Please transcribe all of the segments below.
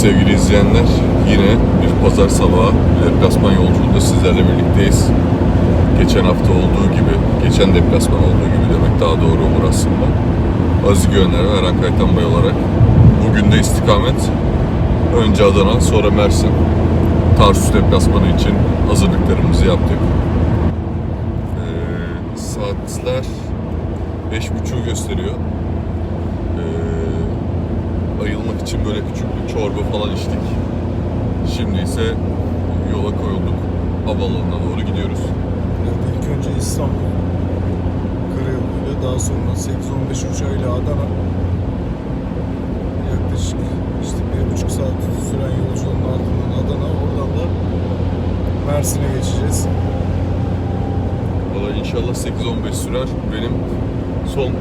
Sevgili izleyenler yine bir pazar sabahı deplasman yolculuğunda sizlerle birlikteyiz. Geçen hafta olduğu gibi, geçen deplasman olduğu gibi demek daha doğru olur aslında. Aziz Göner ve Eren Kaytan Bey olarak bugün de istikamet önce Adana sonra Mersin. Tarsus deplasmanı için hazırlıklarımızı yaptık. Ee, saatler 5.30'u gösteriyor. Ayılmak için böyle küçük bir çorba falan içtik. Şimdi ise yola koyulduk. Havaalanına doğru gidiyoruz. Evet, ilk önce İstanbul karayoluyla daha sonra 8-15 uçağıyla Adana yaklaşık işte bir buçuk saat süren yolculuğun ardından Adana oradan da Mersin'e geçeceğiz. Valla inşallah 8-15 sürer. Benim son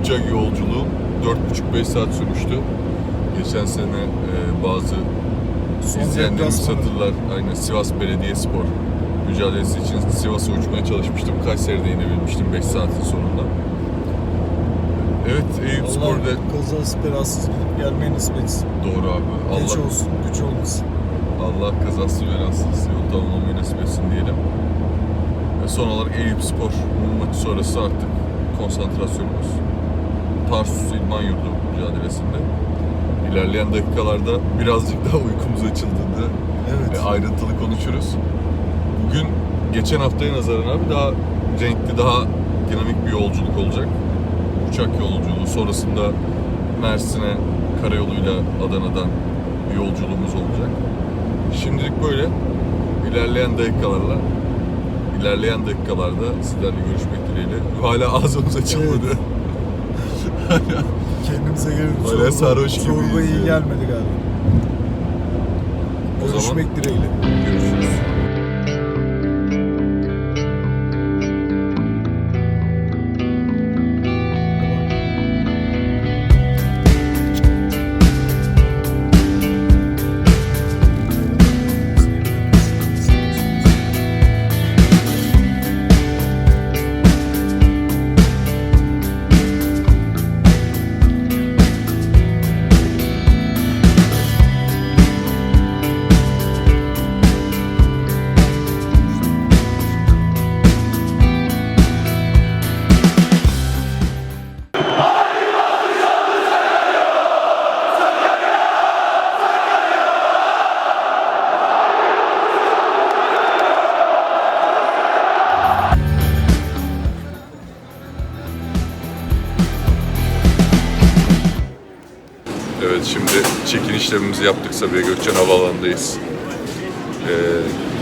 uçak yolculuğum 4,5-5 saat sürmüştü. Geçen sene e, bazı izleyenlerimiz hatırlar. Aynen Sivas Belediyespor mücadelesi için Sivas'a uçmaya çalışmıştım. Kayseri'de inebilmiştim 5 saatin sonunda. Evet Eyüp Spor'da kazası belasız gidip gelmeyi nasip etsin. doğru abi. Geç Allah olsun, güç olmasın. Allah kazası belasız yol tamamlamayı nasip etsin diyelim. Ve son olarak Eyüp Spor maçı sonrası artık konsantrasyonumuz Tarsus İlman Yurdu mücadelesinde. İlerleyen dakikalarda birazcık daha uykumuz açıldığında Evet. ve ayrıntılı konuşuruz. Bugün geçen haftaya nazaran abi daha renkli, daha dinamik bir yolculuk olacak. Uçak yolculuğu sonrasında Mersin'e karayoluyla Adana'dan bir yolculuğumuz olacak. Şimdilik böyle. İlerleyen dakikalarla ilerleyen dakikalarda sizlerle görüşmek dileğiyle. Hala ağzımız açılmadı. Kendimize. Hala sarhoş Çorba gibiyiz iyi ya. gelmedi galiba. O zaman- Görüşmek dileğiyle. Görüşürüz. İşlemimizi yaptık Sabiha Gökçen Havaalanı'ndayız. Ee,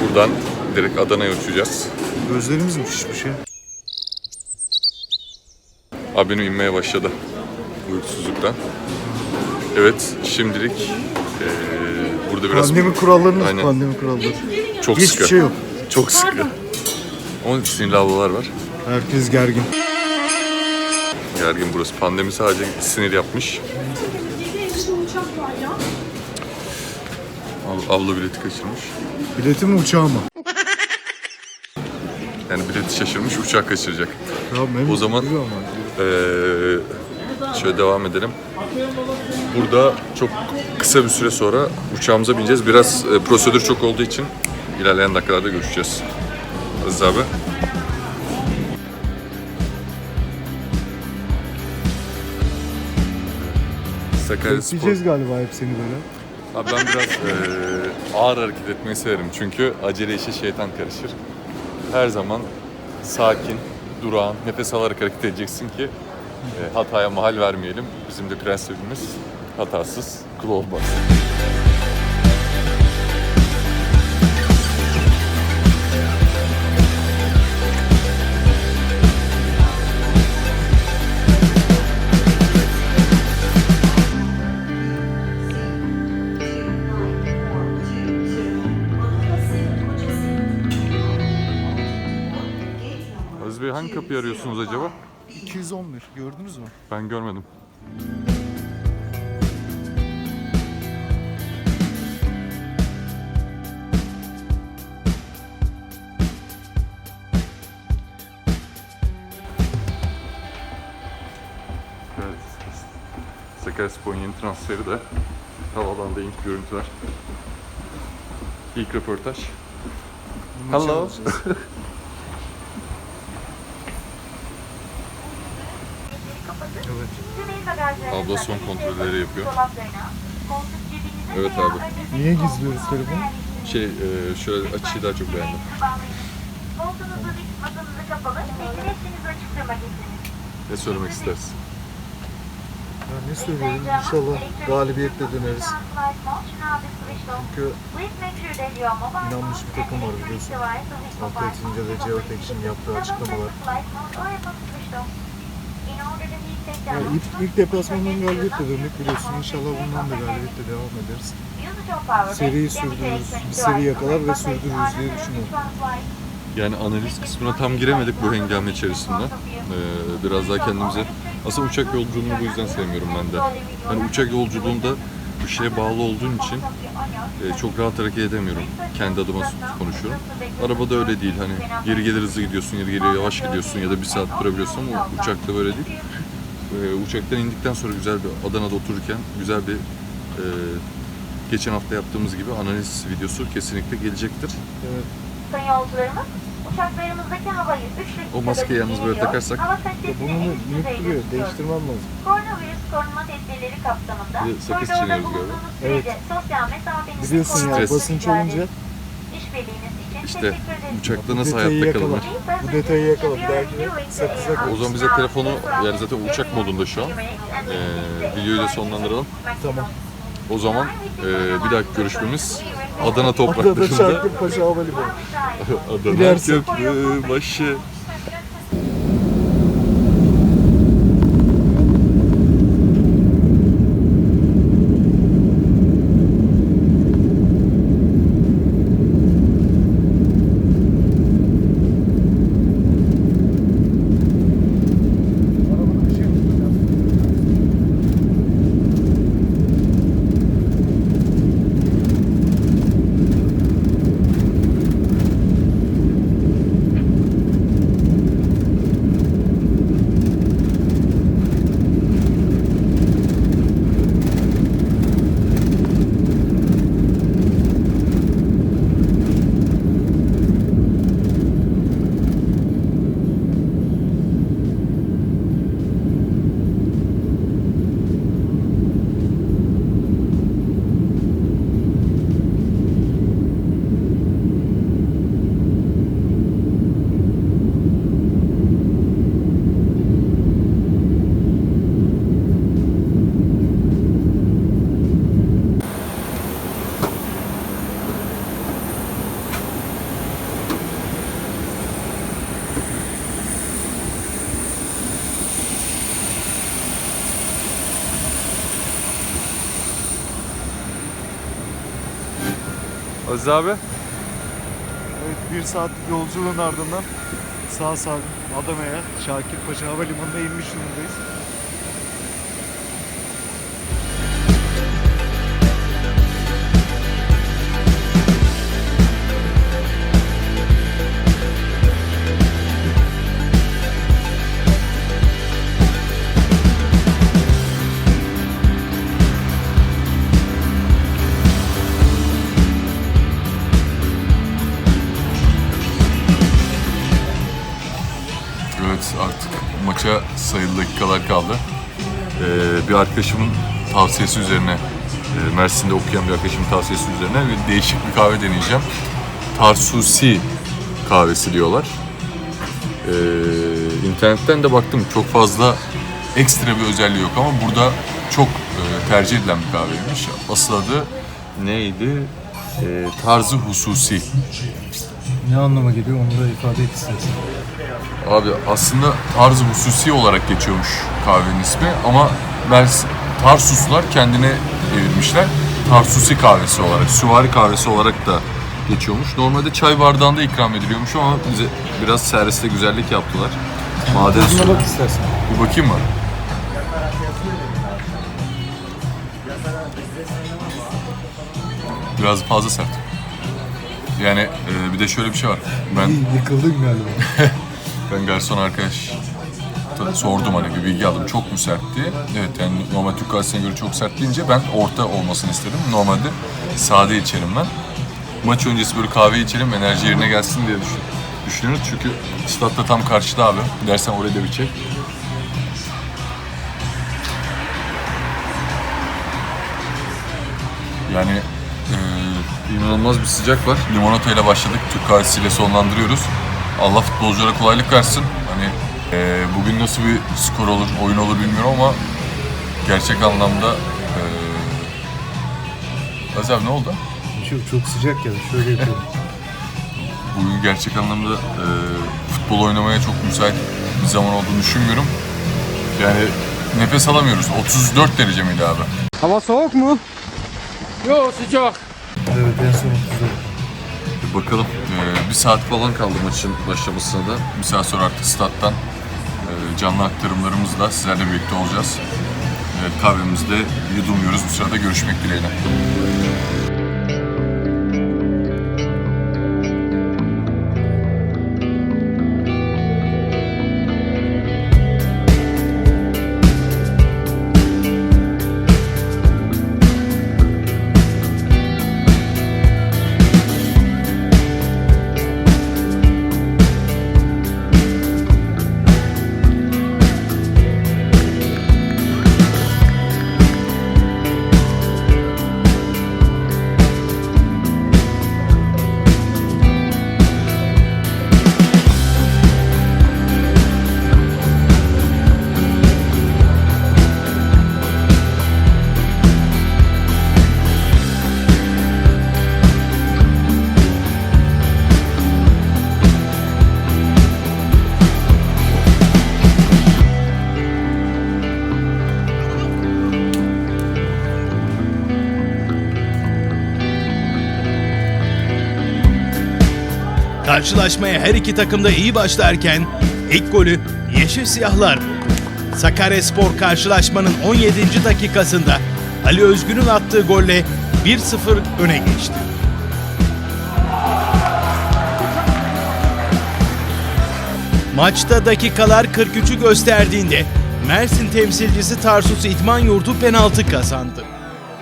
buradan direkt Adana'ya uçacağız. Gözlerimiz mi şişmiş ya? Abi benim inmeye başladı uykusuzluktan. Evet şimdilik ee, burada biraz Pandemi kurallarını Aynen. pandemi kuralları. çok Hiçbir sıkı. şey yok. Çok sıkı. Onun sinirli ablalar var. Herkes gergin. Gergin burası. Pandemi sadece sinir yapmış. Abla bileti kaçırmış. Bileti mi uçağı mı? Yani bileti şaşırmış uçak kaçıracak. Evet, O zaman-. Ee, şöyle devam edelim. Burada çok kısa bir süre sonra uçağımıza bineceğiz. Biraz e, prosedür çok olduğu için ilerleyen dakikalarda görüşeceğiz. Aziz abi. Sakarya Spor. Galiba hep seni böyle. Abi ben biraz eee, ağır hareket etmeyi severim çünkü acele işe şeytan karışır. Her zaman sakin, durağan, nefes alarak hareket edeceksin ki eee, hataya mahal vermeyelim. Bizim de prensibimiz hatasız kul olmaz. Kapıyı arıyorsunuz acaba? 211 gördünüz mü? Ben görmedim. Evet. Sakaryaspor'un yeni transferi de Havadan da ilk görüntüler. İlk röportaj. Hello. alacağız. evet. Abla son kontrolleri yapıyor. Evet abi. Niye gizliyoruz telefonu? Şey, e, şöyle açıyı daha çok beğendim. Ne söylemek istersin? Ya ne söyleyelim? İnşallah galibiyetle döneriz. Çünkü inanmış bir takım var biliyorsun. Hafta içinde de Geotech'in yaptığı açıklamalar. Yani ilk, ilk deplasmandan galibiyetle döndük biliyorsun. İnşallah bundan da galibiyetle devam ederiz. Seriyi sürdürürüz, bir seri yakalar ve sürdürürüz diye düşünüyorum. Yani analiz kısmına tam giremedik bu hengame içerisinde. Ee, biraz daha kendimize... Aslında uçak yolculuğunu bu yüzden sevmiyorum ben de. Hani uçak yolculuğunda bir şeye bağlı olduğun için e, çok rahat hareket edemiyorum. Kendi adıma konuşuyorum. Arabada öyle değil hani geri gelir hızlı gidiyorsun, geri geri yavaş gidiyorsun ya da bir saat durabiliyorsun ama uçakta böyle değil. Ee, uçaktan indikten sonra güzel bir Adana'da otururken güzel bir e, geçen hafta yaptığımız gibi analiz videosu kesinlikle gelecektir. Evet. Sayın yolcularımız, uçaklarımızdaki havayı 3 dakikada O maskeyi yalnız böyle takarsak- Hava kalitesini bunu en üst düzeyde tutuyoruz. Değiştirmem lazım. Koronavirüs korunma tedbirleri kapsamında Bir sakız koridorda çiğniyoruz bulunduğunuz sürece sosyal mesafenizi Biliyorsun ya Stres. basınç olunca İşbirliğiniz için İşte uçakta nasıl hayatta kalınır? Bu detayı yakala. Bir dahakine sakıza koy. O zaman bize telefonu, yani zaten uçak modunda şu an. Ee, videoyu da sonlandıralım. Tamam. O zaman e, bir dahaki görüşmemiz Adana Adada topraklarında. Şarkırpaşa Havalimanı. Adana İlerisi. köprü başı. Aziz abi. Evet, bir saatlik yolculuğun ardından sağ salim Adana'ya Şakirpaşa Havalimanı'na inmiş durumdayız. Artık maça sayılı dakikalar kaldı. Ee, bir arkadaşımın tavsiyesi üzerine, e, Mersin'de okuyan bir arkadaşımın tavsiyesi üzerine bir değişik bir kahve deneyeceğim. Tarsusi kahvesi diyorlar. Ee, internetten de baktım çok fazla ekstra bir özelliği yok ama burada çok e, tercih edilen bir kahveymiş. Asıl adı neydi? Ee, tarzı hususi. Ne anlama geliyor onu da ifade et istersen. Abi aslında Tarz Hususi olarak geçiyormuş kahvenin ismi ama Mers Tarsuslar kendine evirmişler. Tarsusi kahvesi olarak, süvari kahvesi olarak da geçiyormuş. Normalde çay bardağında ikram ediliyormuş ama bize biraz serviste güzellik yaptılar. Maden suyu. bak istersen. Bir bakayım mı? Biraz fazla sert. Yani e, bir de şöyle bir şey var. Ben Yıkıldın galiba. ben garson arkadaş sordum hani bir bilgi aldım. Çok mu sert diye. Evet yani normal Türk kahvesine göre çok sert deyince ben orta olmasını istedim. Normalde sade içerim ben. Maç öncesi böyle kahve içelim enerji yerine gelsin diye düşün, düşünüyoruz. Çünkü statta tam karşıda abi. Dersen oraya da bir çek. Yani eee, inanılmaz bir sıcak var. Limonata ile başladık. Türk kahvesiyle sonlandırıyoruz. Allah futbolculara kolaylık versin. Hani eee, bugün nasıl bir skor olur, oyun olur bilmiyorum ama gerçek anlamda eee Aziz abi ne oldu? Çok, çok sıcak ya şöyle yapıyorum. Bugün gerçek anlamda eee, futbol oynamaya çok müsait bir zaman olduğunu düşünmüyorum. Yani nefes alamıyoruz. 34 derece miydi abi? Hava soğuk mu? Yok sıcak. evet en son 34. Bir bakalım. Ee, bir saat falan kaldı maçın başlamasına da. Bir saat sonra artık stat'tan e, canlı aktarımlarımızla sizlerle birlikte olacağız. Evet, kahvemizi de yudumluyoruz. Bu sırada görüşmek dileğiyle. Karşılaşmaya her iki takım da iyi başlarken ilk golü Yeşil Siyahlar buldu. Sakaryaspor karşılaşmanın 17. dakikasında Ali Özgün'ün attığı golle 1-0 öne geçti. Maçta dakikalar 43'ü gösterdiğinde Mersin temsilcisi Tarsus İdman Yurdu penaltı kazandı.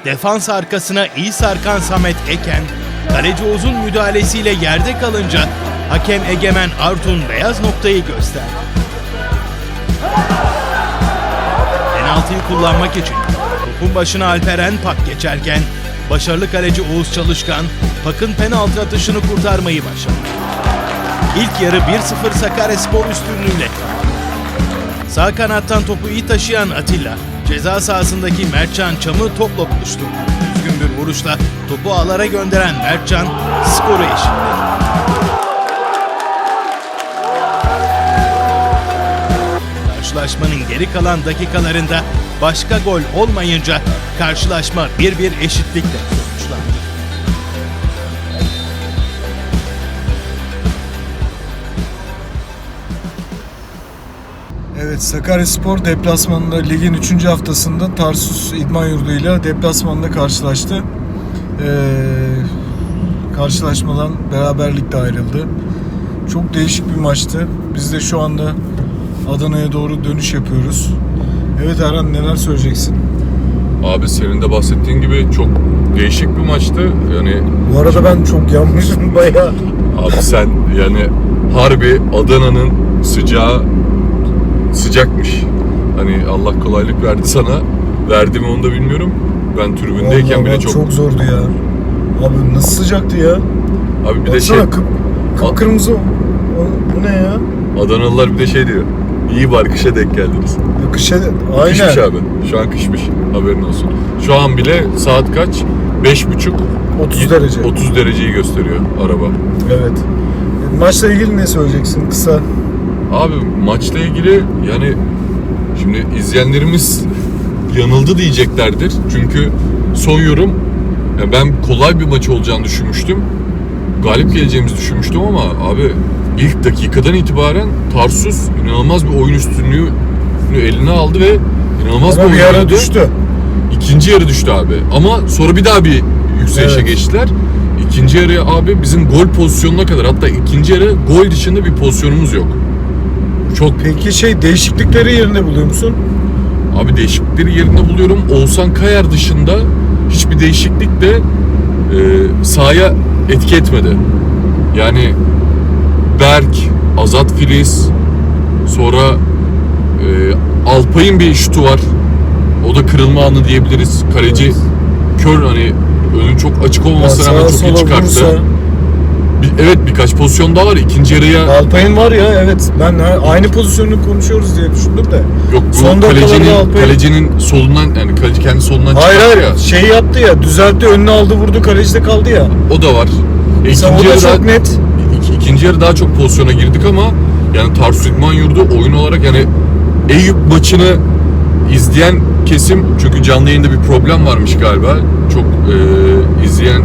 Defans arkasına iyi sarkan Samet Eken, kaleci Oğuz'un müdahalesiyle yerde kalınca hakem Egemen Artun beyaz noktayı gösterdi. Penaltıyı kullanmak için topun başına Alperen Pak geçerken başarılı kaleci Oğuz Çalışkan Pak'ın penaltı atışını kurtarmayı başardı. İlk yarı 1-0 Sakaryaspor üstünlüğüyle Sağ kanattan topu iyi taşıyan Atilla, ceza sahasındaki Mertcan Çam'ı topla buluşturdu. Düzgün bir vuruşla topu ağlara gönderen Mertcan skoru eşitledi. Karşılaşmanın geri kalan dakikalarında başka gol olmayınca karşılaşma 1-1 eşitlikle sonuçlandı. Evet Sakaryaspor deplasmanında ligin 3. haftasında Tarsus İdman Yurdu'yla deplasmanda karşılaştı. Ee, karşılaşmadan beraberlikle ayrıldı. Çok değişik bir maçtı. Biz de şu anda Adana'ya doğru dönüş yapıyoruz. Evet Erhan neler söyleyeceksin? Abi senin de bahsettiğin gibi çok değişik bir maçtı. Yani Bu arada ben çok yanmışım bayağı. Abi sen yani harbi Adana'nın sıcağı sıcakmış. Hani Allah kolaylık verdi sana. Verdi mi onu da bilmiyorum. Ben tribündeyken Vallahi bile çok... çok zordu ya. Abi nasıl sıcaktı ya? Abi bir de Baksana şey kıp, kıpkırmızı. O- Bu ne ya? Adanalılar bir de şey diyor. İyi var kışa denk geldiniz. Kışa Kışmış aynen. abi. Şu an kışmış. Haberin olsun. Şu an bile saat kaç? Beş buçuk. 30 derece. 30 dereceyi gösteriyor araba. Evet. Maçla ilgili ne söyleyeceksin kısa? Abi maçla ilgili yani şimdi izleyenlerimiz yanıldı diyeceklerdir. Çünkü son yorum ya ben kolay bir maç olacağını düşünmüştüm. Galip geleceğimizi düşünmüştüm ama abi ilk dakikadan itibaren Tarsus inanılmaz bir oyun üstünlüğü eline aldı ve inanılmaz Ama bir oyun oynadı. düştü. İkinci yarı düştü abi. Ama sonra bir daha bir yükselişe Evet. geçtiler. İkinci yarı abi bizim gol pozisyonuna kadar hatta ikinci yarı gol dışında bir pozisyonumuz yok. Çok Peki şey değişiklikleri yerinde buluyor musun? Abi değişiklikleri yerinde buluyorum. Oğuzhan Kayar dışında hiçbir değişiklik de e, sahaya etki etmedi. Yani Berk, Azat Filiz, sonra e, Alpay'ın bir şutu var. O da kırılma anı diyebiliriz. Kaleci Evet. kör hani önün çok açık olmasına rağmen çok iyi çıkarttı. vursa- Bir- evet birkaç pozisyon daha var. İkinci yarıya Alpay'ın var ya evet. Ben aynı pozisyonu konuşuyoruz diye düşündüm de. yok bu Son kalecinin, kalecinin solundan yani kaleci kendi solundan Hayır çıkarttı hayır ya. şey yaptı ya düzeltti önüne aldı vurdu kalecide kaldı ya. O da var. E, Mesela o da çok net. İki, ikinci yarı daha çok pozisyona girdik ama yani Tarsus İdman Yurdu oyun olarak yani Eyüp maçını izleyen kesim çünkü canlı yayında bir problem varmış galiba. Çok e, izleyen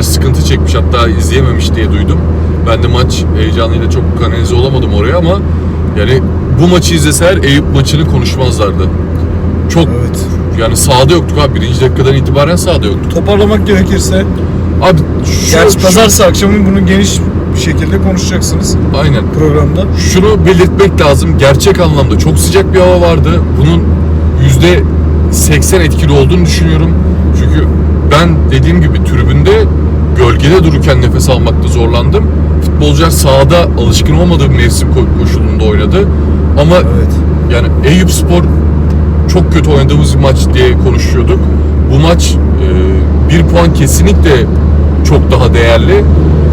sıkıntı çekmiş hatta izleyememiş diye duydum. Ben de maç heyecanıyla çok kanalize olamadım oraya ama yani bu maçı izleseler Eyüp maçını konuşmazlardı. Çok Evet. yani sahada yoktuk abi. Birinci dakikadan itibaren sahada yoktuk. Toparlamak gerekirse. Abi şu, Gerçi şu- pazartesi akşamı bunu geniş bir şekilde konuşacaksınız aynen. programda. Şunu belirtmek lazım. Gerçek anlamda çok sıcak bir hava vardı. Bunun yüzde 80 etkili olduğunu düşünüyorum. Çünkü ben dediğim gibi tribünde gölgede dururken nefes almakta zorlandım. Futbolcular sahada alışkın olmadığı bir mevsim ko- koşulunda oynadı. Ama Evet. yani Eyüp Spor çok kötü oynadığımız bir maç diye konuşuyorduk. Bu maç e, bir puan kesinlikle çok daha değerli.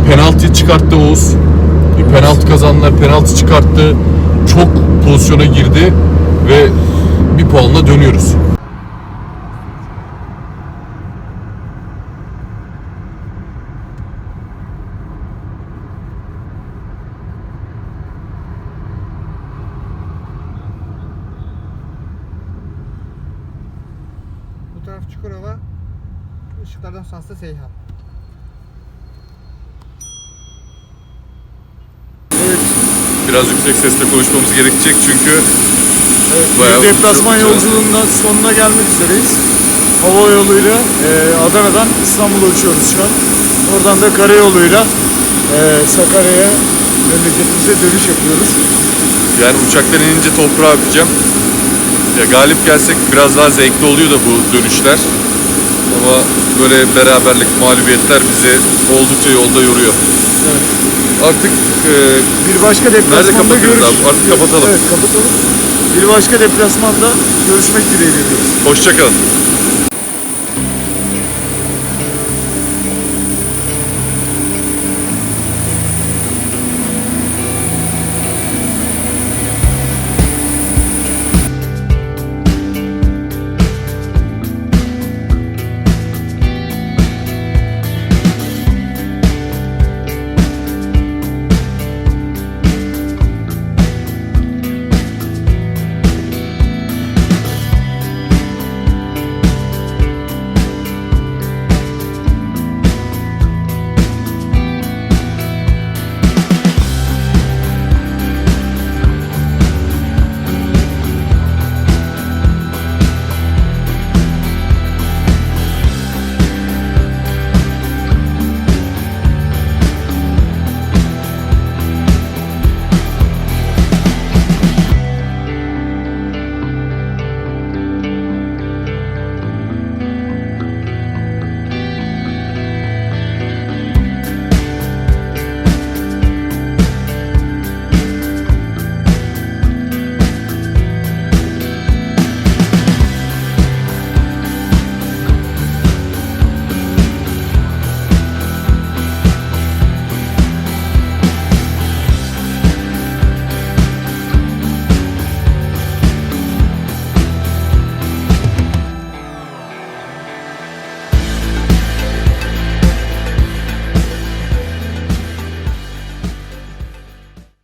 Penaltı çıkarttı Oğuz. Bir penaltı kazandılar, penaltı çıkarttı. Çok pozisyona girdi ve bir puanla dönüyoruz. Bu taraf Çukurova. Işıklardan sonrası Seyhan. Biraz yüksek sesle konuşmamız gerekecek çünkü Bir deplasman yolculuğundan sonuna gelmek üzereyiz. Hava yoluyla e, Adana'dan İstanbul'a uçuyoruz şu an. Oradan da karayoluyla e, Sakarya'ya memleketimize dönüş yapıyoruz. Yani uçaktan inince toprağa öpeceğim. Ya galip gelsek biraz daha zevkli oluyor da bu dönüşler. Ama böyle beraberlik, mağlubiyetler bizi oldukça yolda yoruyor. Evet. Artık e, Bir başka deplasmanda görüş. abi? Artık kapatalım. Evet kapatalım. Bir başka deplasmanda görüşmek dileğiyle diyoruz. hoşçakalın.